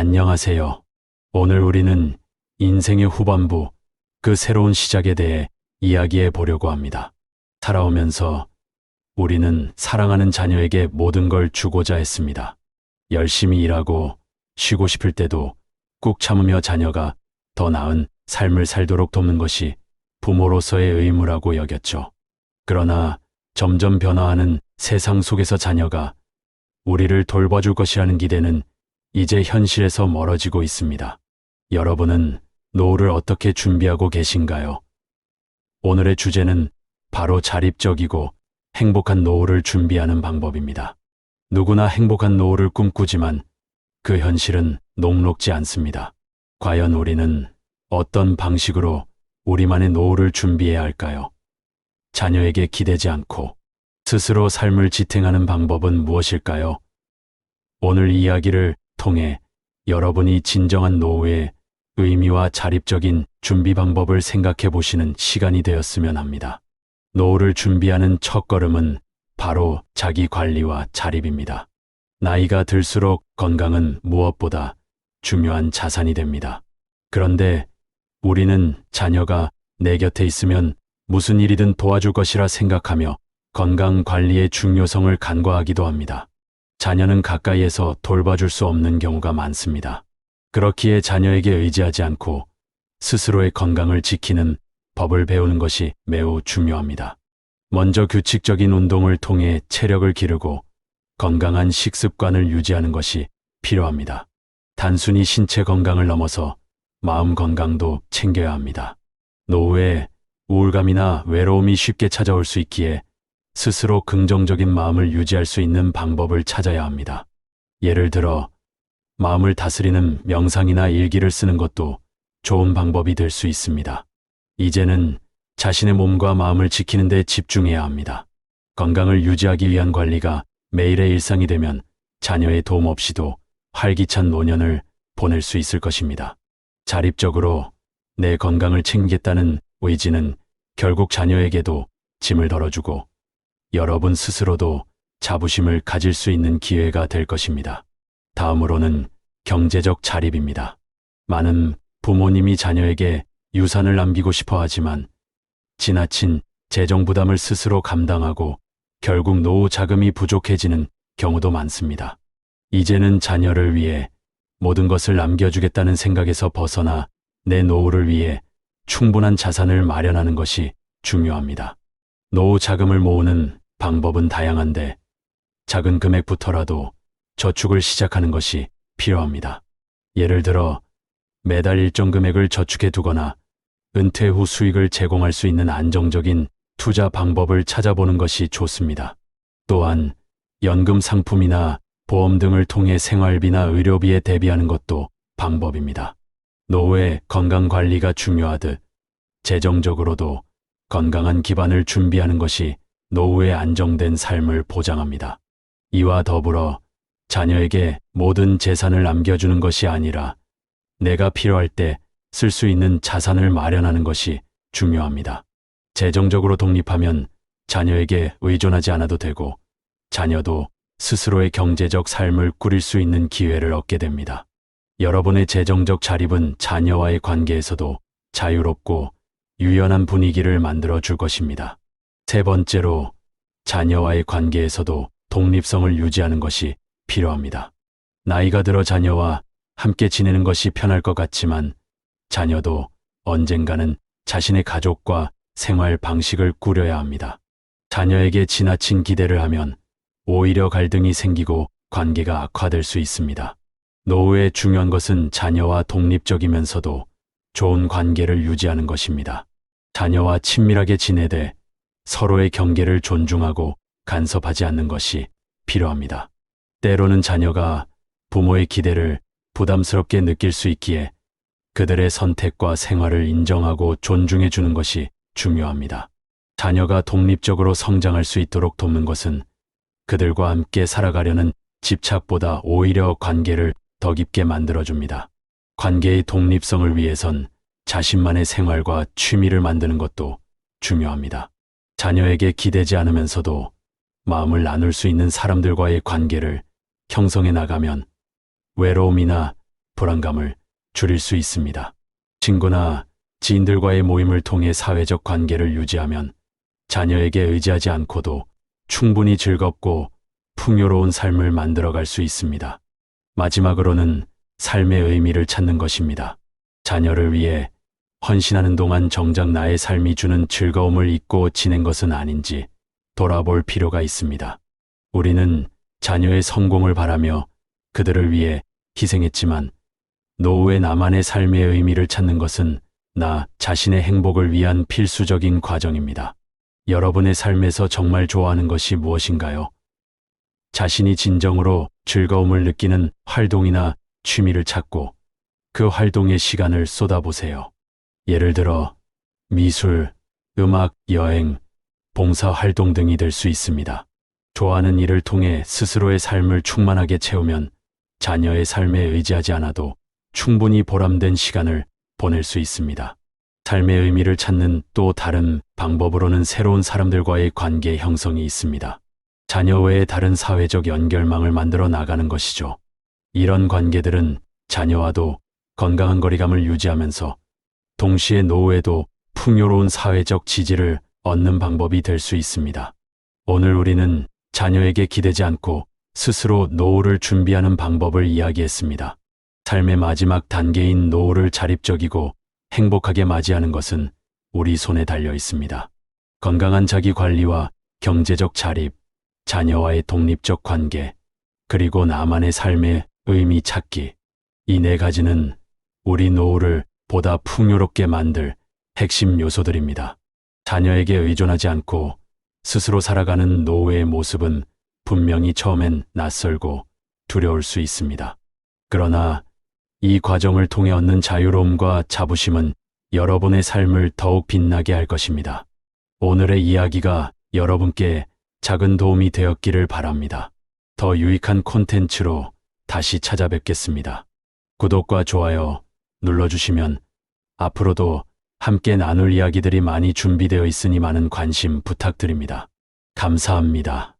안녕하세요. 오늘 우리는 인생의 후반부, 그 새로운 시작에 대해 이야기해 보려고 합니다. 살아오면서 우리는 사랑하는 자녀에게 모든 걸 주고자 했습니다. 열심히 일하고 쉬고 싶을 때도 꾹 참으며 자녀가 더 나은 삶을 살도록 돕는 것이 부모로서의 의무라고 여겼죠. 그러나 점점 변화하는 세상 속에서 자녀가 우리를 돌봐줄 것이라는 기대는 이제 현실에서 멀어지고 있습니다. 여러분은 노후를 어떻게 준비하고 계신가요? 오늘의 주제는 바로 자립적이고 행복한 노후를 준비하는 방법입니다. 누구나 행복한 노후를 꿈꾸지만 그 현실은 녹록지 않습니다. 과연 우리는 어떤 방식으로 우리만의 노후를 준비해야 할까요? 자녀에게 기대지 않고 스스로 삶을 지탱하는 방법은 무엇일까요? 오늘 이 이야기를 통해 여러분이 진정한 노후의 의미와 자립적인 준비 방법을 생각해 보시는 시간이 되었으면 합니다. 노후를 준비하는 첫걸음은 바로 자기 관리와 자립입니다. 나이가 들수록 건강은 무엇보다 중요한 자산이 됩니다. 그런데 우리는 자녀가 내 곁에 있으면 무슨 일이든 도와줄 것이라 생각하며 건강 관리의 중요성을 간과하기도 합니다. 자녀는 가까이에서 돌봐줄 수 없는 경우가 많습니다. 그렇기에 자녀에게 의지하지 않고 스스로의 건강을 지키는 법을 배우는 것이 매우 중요합니다. 먼저 규칙적인 운동을 통해 체력을 기르고 건강한 식습관을 유지하는 것이 필요합니다. 단순히 신체 건강을 넘어서 마음 건강도 챙겨야 합니다. 노후에 우울감이나 외로움이 쉽게 찾아올 수 있기에 스스로 긍정적인 마음을 유지할 수 있는 방법을 찾아야 합니다. 예를 들어, 마음을 다스리는 명상이나 일기를 쓰는 것도 좋은 방법이 될 수 있습니다. 이제는 자신의 몸과 마음을 지키는 데 집중해야 합니다. 건강을 유지하기 위한 관리가 매일의 일상이 되면 자녀의 도움 없이도 활기찬 노년을 보낼 수 있을 것입니다. 자립적으로 내 건강을 챙기겠다는 의지는 결국 자녀에게도 짐을 덜어주고 여러분 스스로도 자부심을 가질 수 있는 기회가 될 것입니다. 다음으로는 경제적 자립입니다. 많은 부모님이 자녀에게 유산을 남기고 싶어 하지만 지나친 재정 부담을 스스로 감당하고 결국 노후 자금이 부족해지는 경우도 많습니다. 이제는 자녀를 위해 모든 것을 남겨주겠다는 생각에서 벗어나 내 노후를 위해 충분한 자산을 마련하는 것이 중요합니다. 노후 자금을 모으는 방법은 다양한데 작은 금액부터라도 저축을 시작하는 것이 필요합니다. 예를 들어 매달 일정 금액을 저축해 두거나 은퇴 후 수익을 제공할 수 있는 안정적인 투자 방법을 찾아보는 것이 좋습니다. 또한 연금 상품이나 보험 등을 통해 생활비나 의료비에 대비하는 것도 방법입니다. 노후의 건강 관리가 중요하듯 재정적으로도 건강한 기반을 준비하는 것이 노후의 안정된 삶을 보장합니다. 이와 더불어 자녀에게 모든 재산을 남겨주는 것이 아니라 내가 필요할 때 쓸 수 있는 자산을 마련하는 것이 중요합니다. 재정적으로 독립하면 자녀에게 의존하지 않아도 되고 자녀도 스스로의 경제적 삶을 꾸릴 수 있는 기회를 얻게 됩니다. 여러분의 재정적 자립은 자녀와의 관계에서도 자유롭고 유연한 분위기를 만들어 줄 것입니다. 세 번째로 자녀와의 관계에서도 독립성을 유지하는 것이 필요합니다. 나이가 들어 자녀와 함께 지내는 것이 편할 것 같지만 자녀도 언젠가는 자신의 가족과 생활 방식을 꾸려야 합니다. 자녀에게 지나친 기대를 하면 오히려 갈등이 생기고 관계가 악화될 수 있습니다. 노후의 중요한 것은 자녀와 독립적이면서도 좋은 관계를 유지하는 것입니다. 자녀와 친밀하게 지내되 서로의 경계를 존중하고 간섭하지 않는 것이 필요합니다. 때로는 자녀가 부모의 기대를 부담스럽게 느낄 수 있기에 그들의 선택과 생활을 인정하고 존중해 주는 것이 중요합니다. 자녀가 독립적으로 성장할 수 있도록 돕는 것은 그들과 함께 살아가려는 집착보다 오히려 관계를 더 깊게 만들어줍니다. 관계의 독립성을 위해선 자신만의 생활과 취미를 만드는 것도 중요합니다. 자녀에게 기대지 않으면서도 마음을 나눌 수 있는 사람들과의 관계를 형성해 나가면 외로움이나 불안감을 줄일 수 있습니다. 친구나 지인들과의 모임을 통해 사회적 관계를 유지하면 자녀에게 의지하지 않고도 충분히 즐겁고 풍요로운 삶을 만들어갈 수 있습니다. 마지막으로는 삶의 의미를 찾는 것입니다. 자녀를 위해 헌신하는 동안 정작 나의 삶이 주는 즐거움을 잊고 지낸 것은 아닌지 돌아볼 필요가 있습니다. 우리는 자녀의 성공을 바라며 그들을 위해 희생했지만 노후의 나만의 삶의 의미를 찾는 것은 나 자신의 행복을 위한 필수적인 과정입니다. 여러분의 삶에서 정말 좋아하는 것이 무엇인가요? 자신이 진정으로 즐거움을 느끼는 활동이나 취미를 찾고 그 활동에 시간을 쏟아보세요. 예를 들어 미술, 음악, 여행, 봉사 활동 등이 될 수 있습니다. 좋아하는 일을 통해 스스로의 삶을 충만하게 채우면 자녀의 삶에 의지하지 않아도 충분히 보람된 시간을 보낼 수 있습니다. 삶의 의미를 찾는 또 다른 방법으로는 새로운 사람들과의 관계 형성이 있습니다. 자녀 외에 다른 사회적 연결망을 만들어 나가는 것이죠. 이런 관계들은 자녀와도 건강한 거리감을 유지하면서 동시에 노후에도 풍요로운 사회적 지지를 얻는 방법이 될 수 있습니다. 오늘 우리는 자녀에게 기대지 않고 스스로 노후를 준비하는 방법을 이야기했습니다. 삶의 마지막 단계인 노후를 자립적이고 행복하게 맞이하는 것은 우리 손에 달려 있습니다. 건강한 자기 관리와 경제적 자립, 자녀와의 독립적 관계, 그리고 나만의 삶의 의미 찾기. 이 네 가지는 우리 노후를 보다 풍요롭게 만들 핵심 요소들입니다. 자녀에게 의존하지 않고 스스로 살아가는 노후의 모습은 분명히 처음엔 낯설고 두려울 수 있습니다. 그러나 이 과정을 통해 얻는 자유로움과 자부심은 여러분의 삶을 더욱 빛나게 할 것입니다. 오늘의 이야기가 여러분께 작은 도움이 되었기를 바랍니다. 더 유익한 콘텐츠로 다시 찾아뵙겠습니다. 구독과 좋아요 눌러주시면 앞으로도 함께 나눌 이야기들이 많이 준비되어 있으니 많은 관심 부탁드립니다. 감사합니다.